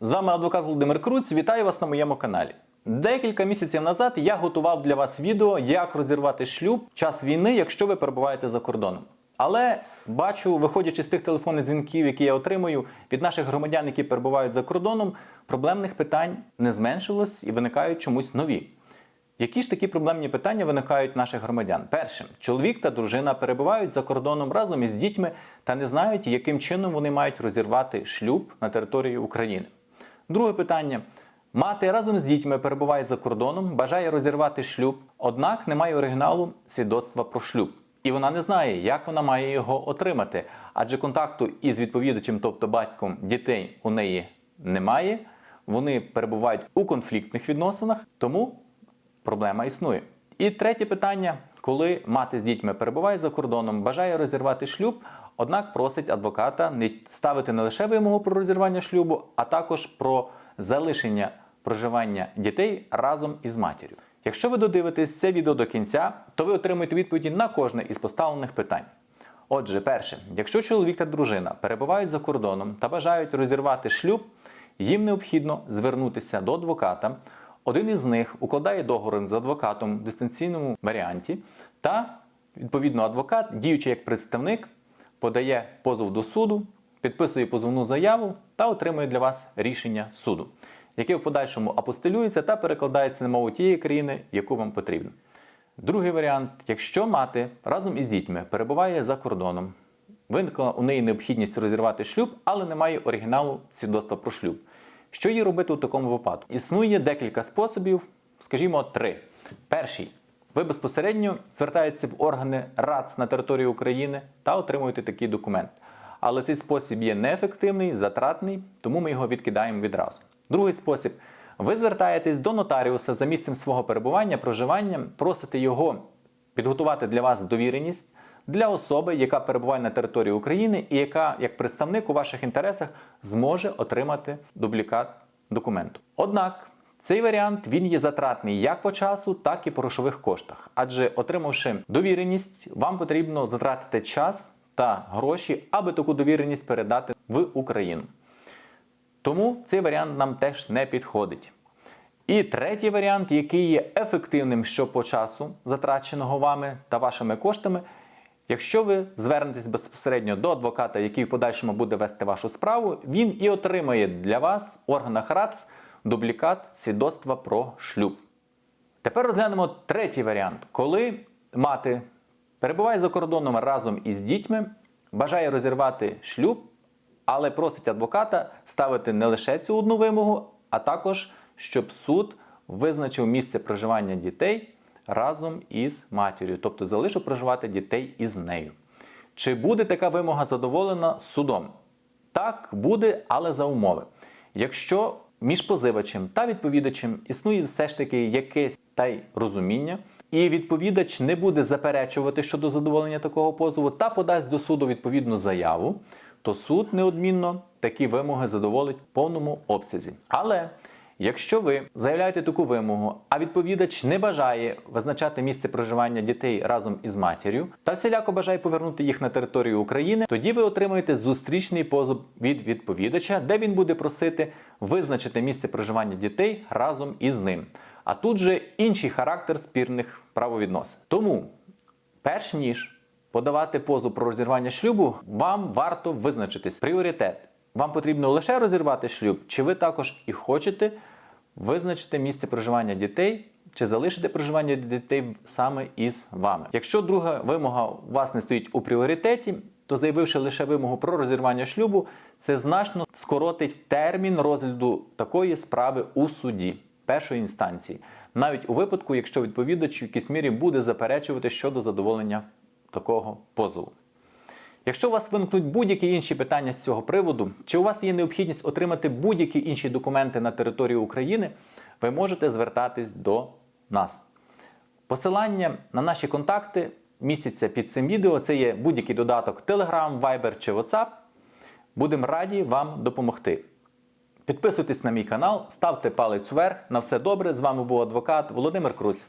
З вами адвокат Володимир Круць. Вітаю вас на моєму каналі. Декілька місяців назад я готував для вас відео, як розірвати шлюб час війни, якщо ви перебуваєте за кордоном. Але бачу, виходячи з тих телефонних дзвінків, які я отримую від наших громадян, які перебувають за кордоном, проблемних питань не зменшилось і виникають чомусь нові. Які ж такі проблемні питання виникають наших громадян? Першим, чоловік та дружина перебувають за кордоном разом із дітьми та не знають, яким чином вони мають розірвати шлюб на території України. Друге питання. Мати разом з дітьми перебуває за кордоном, бажає розірвати шлюб, однак немає оригіналу свідоцтва про шлюб. І вона не знає, як вона має його отримати, адже контакту із відповідачем, тобто батьком дітей, у неї немає. Вони перебувають у конфліктних відносинах, тому проблема існує. І третє питання: коли мати з дітьми перебуває за кордоном, бажає розірвати шлюб, однак просить адвоката не ставити не лише вимогу про розірвання шлюбу, а також про залишення проживання дітей разом із матір'ю. Якщо ви додивитесь це відео до кінця, то ви отримаєте відповіді на кожне із поставлених питань. Отже, перше, якщо чоловік та дружина перебувають за кордоном та бажають розірвати шлюб, їм необхідно звернутися до адвоката. Один із них укладає договір з адвокатом в дистанційному варіанті, та відповідно адвокат, діючи як представник, подає позов до суду, підписує позовну заяву та отримує для вас рішення суду, яке в подальшому апостилюється та перекладається на мову тієї країни, яку вам потрібно. Другий варіант: якщо мати разом із дітьми перебуває за кордоном, виникла у неї необхідність розірвати шлюб, але немає оригіналу свідоцтва про шлюб. Що їй робити у такому випадку? Існує декілька способів, скажімо, три. Перший. Ви безпосередньо звертаєтеся в органи РАЦ на території України та отримуєте такий документ. Але цей спосіб є неефективний, затратний, тому ми його відкидаємо відразу. Другий спосіб. Ви звертаєтесь до нотаріуса за місцем свого перебування, проживання, просите його підготувати для вас довіреність для особи, яка перебуває на території України і яка, як представник у ваших інтересах, зможе отримати дублікат документу. Однак цей варіант він є затратний як по часу, так і по грошових коштах. Адже отримавши довіреність, вам потрібно затратити час та гроші, аби таку довіреність передати в Україну. Тому цей варіант нам теж не підходить. І третій варіант, який є ефективним що по часу, затраченого вами та вашими коштами, якщо ви звернетесь безпосередньо до адвоката, який в подальшому буде вести вашу справу, він і отримає для вас в органах РАЦ дублікат свідоцтва про шлюб. Тепер розглянемо третій варіант, коли мати перебуває за кордоном разом із дітьми, бажає розірвати шлюб, але просить адвоката ставити не лише цю одну вимогу, а також щоб суд визначив місце проживання дітей разом із матір'ю, тобто залишив проживати дітей із нею. Чи буде така вимога задоволена судом? Так, буде, але за умови. Якщо між позивачем та відповідачем існує все ж таки якесь та й розуміння, і відповідач не буде заперечувати щодо задоволення такого позову та подасть до суду відповідну заяву, то суд неодмінно такі вимоги задоволить в повному обсязі. Але Якщо ви заявляєте таку вимогу, а відповідач не бажає визначати місце проживання дітей разом із матір'ю та всіляко бажає повернути їх на територію України, тоді ви отримаєте зустрічний позов від відповідача, де він буде просити визначити місце проживання дітей разом із ним. А тут же інший характер спірних правовідносин. Тому, перш ніж подавати позов про розірвання шлюбу, вам варто визначитись пріоритет. Вам потрібно лише розірвати шлюб, чи ви також і хочете визначити місце проживання дітей, чи залишити проживання дітей саме із вами. Якщо друга вимога у вас не стоїть у пріоритеті, то заявивши лише вимогу про розірвання шлюбу, це значно скоротить термін розгляду такої справи у суді першої інстанції, навіть у випадку, якщо відповідач в якійсь мірі буде заперечувати щодо задоволення такого позову. Якщо у вас виникнуть будь-які інші питання з цього приводу, чи у вас є необхідність отримати будь-які інші документи на території України, ви можете звертатись до нас. Посилання на наші контакти містяться під цим відео. Це є будь-який додаток Telegram, Viber чи WhatsApp. Будемо раді вам допомогти. Підписуйтесь на мій канал, ставте палець вверх. На все добре. З вами був адвокат Володимир Круць.